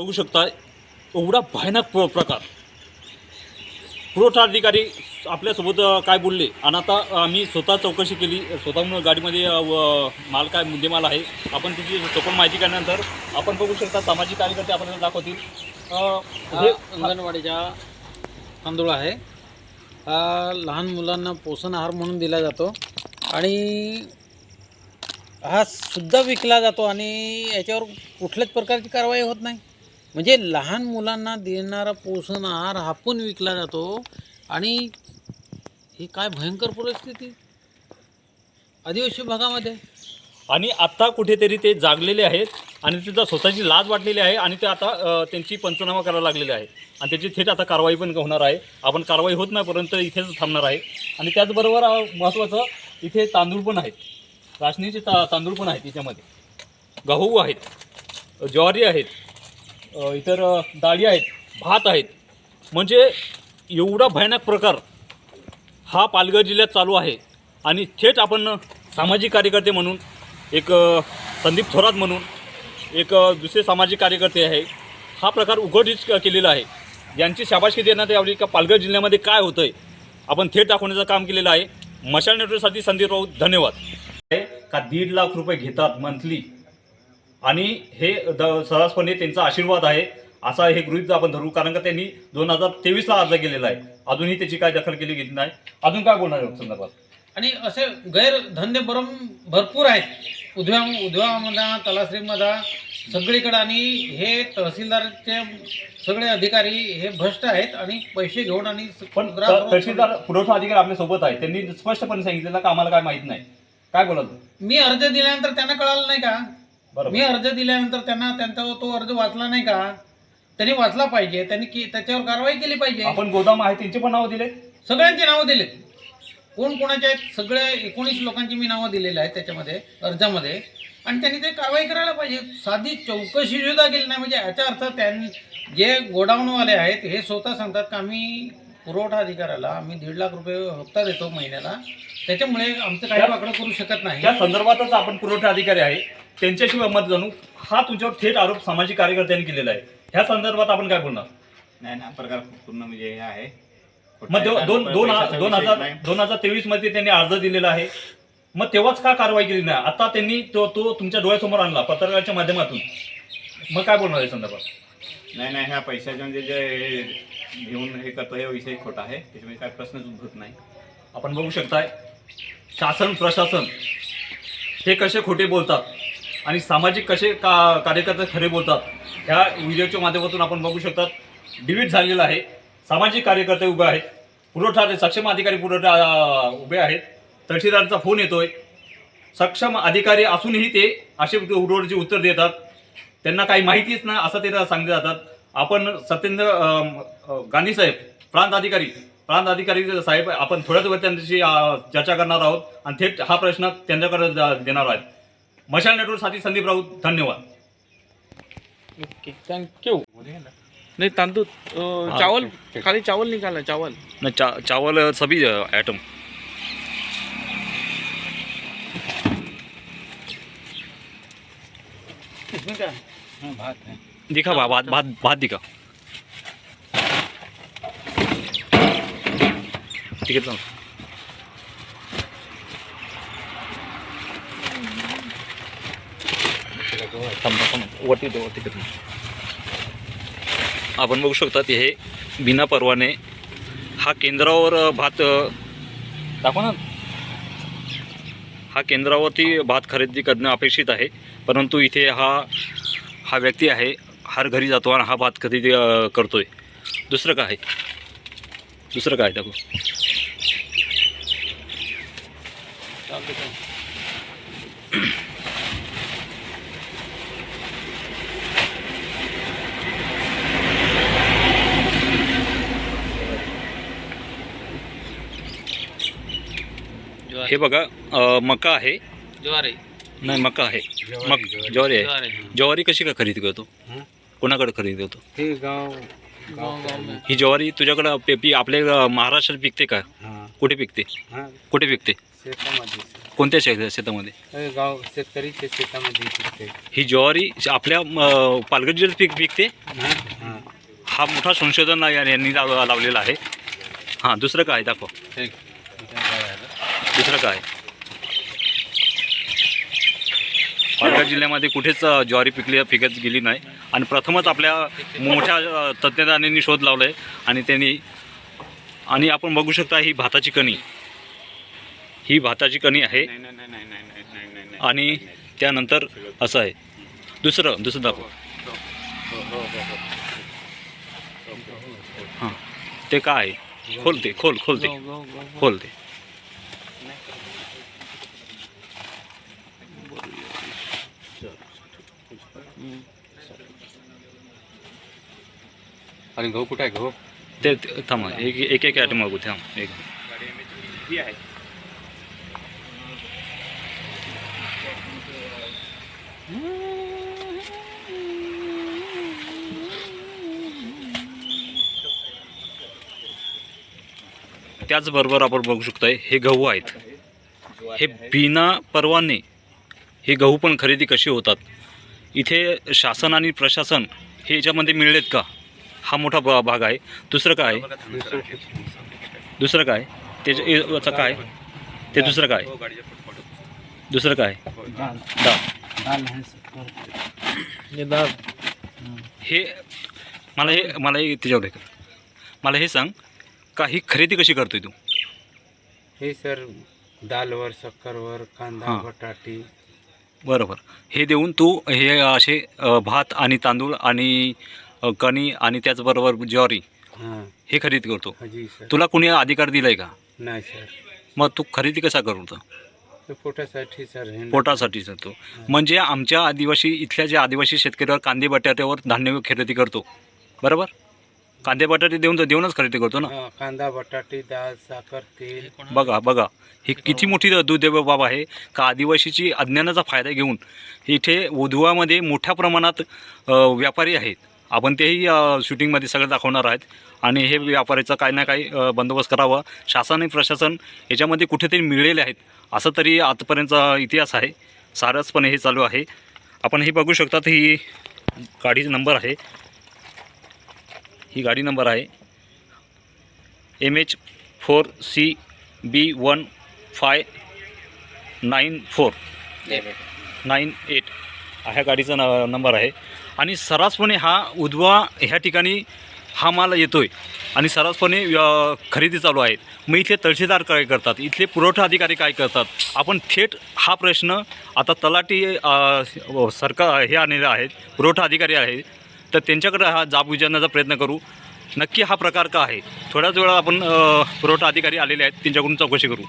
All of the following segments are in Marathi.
बघू शकता एवढा भयानक प्र प्रकार. पुरवठा अधिकारी आपल्यासोबत काय बोलले? आणि आता आम्ही स्वतः चौकशी केली. स्वतःहून गाडीमध्ये माल काय मुद्देमाल आहे आपण त्याची सखोल माहिती काढल्यानंतर आपण बघू शकता सामाजिक कार्यकर्ते आपल्याला दाखवतील. हा हे अंगणवाडीचा तांदूळ आहे. हा लहान मुलांना पोषण आहार म्हणून दिला जातो. आणि हा सुद्धा विकला जातो आणि याच्यावर कुठल्याच प्रकारची कारवाई होत नाही. म्हणजे लहान मुलांना देणारा पोषण आहार हा पण विकला जातो आणि ही काय भयंकर परिस्थिती? आदिवासी भागामध्ये. आणि आत्ता कुठेतरी ते जागलेले आहेत आणि तिथं स्वतःची लाज वाटलेली आहे आणि ते आता त्यांची पंचनामा करायला लागलेले आहे. आणि त्याची थेट आता कारवाई पण होणार आहे. आपण कारवाई होत नाही परंतु इथेच थांबणार आहे. आणि त्याचबरोबर महत्त्वाचं इथे तांदूळ पण आहेत. राशनीचे ता तांदूळ पण आहेत त्याच्यामध्ये गहू आहेत. ज्वारी आहेत. इतर डाळी आहेत भात आहेत. म्हणजे एवढा भयानक प्रकार हा पालघर जिल्ह्यात चालू आहे. आणि थेट आपण सामाजिक कार्यकर्ते म्हणून एक संदीप थोरात म्हणून एक दुसरे सामाजिक कार्यकर्ते आहे. हा प्रकार उघडीच केलेला आहे. यांची शाबाशी देण्यात यावी का? पालघर जिल्ह्यामध्ये काय होतं आहे आपण थेट दाखवण्याचं काम केलेलं आहे. मशाल नेटवर्कसाठी संदीप राऊत धन्यवाद. का दीड लाख रुपये घेतात मंथली? आणि हे द सहजपणे त्यांचा आशीर्वाद आहे असा हे गृहित आपण धरू कारण का त्यांनी दोन हजार तेवीसला अर्ज केलेला आहे. अजूनही त्याची काय दखल केली गेली नाही. अजून काय बोलणार संदर्भात? आणि असे गैरधंदे बरं भरपूर आहेत. उद्या उद्योगामध्ये तलासरीमध्ये सगळीकडे आणि हे तहसीलदारचे सगळे अधिकारी हे भ्रष्ट आहेत आणि पैसे घेऊन आणि पण तहसीलदार पुरवठा अधिकारी आपल्यासोबत आहे त्यांनी स्पष्टपणे सांगितलेलं का आम्हाला काय माहीत नाही. काय बोला मी अर्ज दिल्यानंतर त्यांना कळालं नाही का? मी अर्ज दिल्यानंतर त्यांना त्यांचा तो अर्ज वाचला नाही का? त्यांनी वाचला पाहिजे. त्यांनी की त्याच्यावर कारवाई केली पाहिजे. आपण गोदाम आहे त्यांचे पण नाव दिले सगळ्यांची नावं दिलेत. कोण कोणाचे आहेत? सगळे एकोणीस लोकांची मी नावं दिलेली आहेत त्याच्यामध्ये अर्जामध्ये. आणि त्यांनी ते कारवाई करायला पाहिजे. साधी चौकशी सुद्धा केली नाही. म्हणजे याचा अर्थ त्यांनी जे गोडाऊनवाले आहेत हे स्वतः सांगतात की आम्ही पुरवठा अधिकाऱ्याला आम्ही दीड लाख रुपये हप्ता देतो महिन्याला. त्याच्यामुळे आमचं काही वाकडं करू शकत नाही. त्या संदर्भातच आपण पुरवठा अधिकारी आहे. त्यांच्याशी मत जाणू हा तुझ्यावर थेट आरोप सामाजिक कार्यकर्त्यांनी केलेला आहे. ह्या संदर्भात आपण काय बोलणार? नाही ना प्रकार पूर्ण म्हणजे हे आहे. मग दो- दोन दोन पैशाचा दोन विषय हजार नाही. दोन हजार तेवीसमध्ये त्यांनी अर्ज दिलेला आहे. मग तेव्हाच का कारवाई केली नाही? आता त्यांनी तो तो तुमच्या डोळ्यासमोर आणला पत्रकाराच्या माध्यमातून. मग काय बोलणार आहे संदर्भात? नाही नाही ह्या पैशाचे म्हणजे जे घेऊन हे करतो हे विषय खोटा आहे. त्याच्यामुळे काय प्रश्नच उद्भवत नाही. आपण बघू शकताय शासन प्रशासन हे कसे खोटे बोलतात? आणि सामाजिक कसे का कार्यकर्ते खरे बोलतात ह्या व्हिडिओच्या माध्यमातून आपण बघू शकतात. डिलीट झालेलं आहे. सामाजिक कार्यकर्ते उभे आहेत. पुरवठा सक्षम अधिकारी पुरवठा उभे आहेत. तहसीलदारांचा फोन येतोय. सक्षम अधिकारी असूनही ते असे उडवडचे उत्तर देतात. त्यांना काही माहितीच नाही असं ते सांगले जातात. आपण सत्येंद्र गांधी साहेब प्रांत अधिकारी प्रांत अधिकारी साहेब आपण थोड्याच वेळ त्यांच्याशी चर्चा करणार आहोत. आणि थेट हा प्रश्न त्यांच्याकडे देणार आहेत. मशाल नेटवर्कसाठी संदीप राऊत धन्यवाद. ओके थैंक यू नहीं तांदूळ अ, चावल खाली चावल निकालना चावल. नाही चा चावल सभी आइटम इसमें क्या है? हाँ बात है दिखा भा- भात भात भात दिखा. ठीक आहे थांब, थांब, थांब. वरती दे, वरती आपण बघू शकतात हे बिना परवाने हा केंद्रावर भात अ, दाखवा ना. हा केंद्रावरती भात खरेदी करणं अपेक्षित आहे. परंतु इथे हा हा व्यक्ती आहे हर घरी जातो आणि हा भात खरेदी करतो आहे दुसरं काय दुसरं काय दाखव. हे बघा अ, मका आहे. ज्वारी. नाही मका आहे. मक ज्वारी. आहे. ज्वारी. ज्वारी कशी का खरेदी करतो? कोणाकडे खरेदी करतो हे गाव गाँव गाँव में ही ज्वारी तुझ्याकडं पे- पी आपल्या अ, महाराष्ट्रात पिकते का? हां. कुठे पिकते? हां. कुठे पिकते? शेतामध्ये. कोणत्या शे शेतामध्ये? हे गाव शेतकरीच्या शेतामध्ये पिकते. ही ज्वारी आपल्या अं, पालघर जिल्ह्यात पीक पिकते? हां हां. हा मोठा संशोधन या- यांनी लाव- लावलेला आहे. हां दुसरं काय दाखव. दुसरं काय? पालघर जिल्ह्यामध्ये कुठेच ज्वारी पिकली पिकत गेली नाही. आणि प्रथमच आपल्या मोठ्या तज्ज्ञांनी शोध लावला आहे आणि त्यांनी आणि आपण बघू शकता ही भाताची कणी. ही भाताची कणी आहे. आणि त्यानंतर असं आहे. दुसरं दुसरं दाखव. हां. ते काय? आहे? खोलते खोल खोलते खोलते आणि गहू कुठे आहे गहू? ते ते- थांबा एक एक एक आयटम बघू थांब एक. ही आहे त्याचबरोबर आपण बघू शकतोय हे गहू आहेत. हे बिना परवाने हे गहू पण खरेदी कशी होतात? इथे शासन आणि प्रशासन हे याच्यामध्ये मिळलेत का? हा मोठा भाग आहे. दुसरं काय? दुसरं काय? त्याच्या याचं काय? ते दुसरं काय? दुसरं काय? डाळ हे मला हे मला हे त्याच्यावर. मला हे सांग का ही खरेदी कशी करतोय तू? हे सर दालवर शक्करवर कांदा. बटाटी. बरोबर. हे देऊन तू हे असे भात आणि तांदूळ आणि कणी आणि त्याचबरोबर ज्वारी हां. हे खरेदी करतो. जी सर. तुला कुणी अधिकार दिलाय का? नाही सर. मग तू खरेदी कसा करतो ते पोटासाठी सर हे पोटासाठी करतो म्हणजे आमच्या आदिवासी इथल्या ज्या आदिवासी शेतकऱ्यावर कांदे बटाट्यावर धान्य खरेदी करतो. बरोबर? कांदे बटाटे देऊन तर देऊनच खरेदी करतो ना? हां, कांदा बटाटी डाळ साखर तेल. बघा बघा. ही किती मोठी दुर्दैव बाब आहे का आदिवासीची अज्ञानाचा फायदा घेऊन इथे उधवामध्ये मोठ्या प्रमाणात अ, व्यापारी आहेत. आपण तेही शूटिंगमध्ये सगळं दाखवणार आहेत. आणि हे व्यापाऱ्याचा काही ना काही बंदोबस्त करावा. शासन आणि प्रशासन याच्यामध्ये कुठेतरी मिळलेले आहेत. असं तरी आतापर्यंतचा इतिहास आहे. सारसपणे हे चालू आहे. आपण हे बघू शकतात ही गाडी नंबर आहे. ही गाडी नंबर आहे. M H four C B one five nine four nine eight ह्या गाडीचा न नंबर आहे. आणि सर्रासपणे हा उद्वा ह्या ठिकाणी हा माल येतो आहे आणि सर्रासपणे खरेदी चालू आहे. मग इथले तळशीदार काय करतात? इथले पुरवठा अधिकारी काय करतात? आपण थेट हा प्रश्न आता तलाटी सरकार हे आलेले आहेत पुरवठा अधिकारी आहेत तर त्यांच्याकडे हा जाब विचारण्याचा प्रयत्न करू. नक्की हा प्रकार का आहे? थोड्याच वेळा आपण पुरवठा अधिकारी आलेले आहेत त्यांच्याकडून चौकशी करू.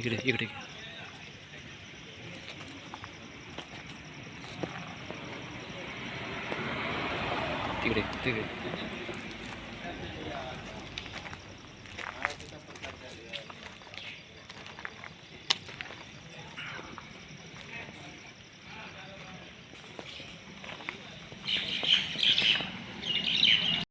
इकडे इकडे. तिकडे तिकडे.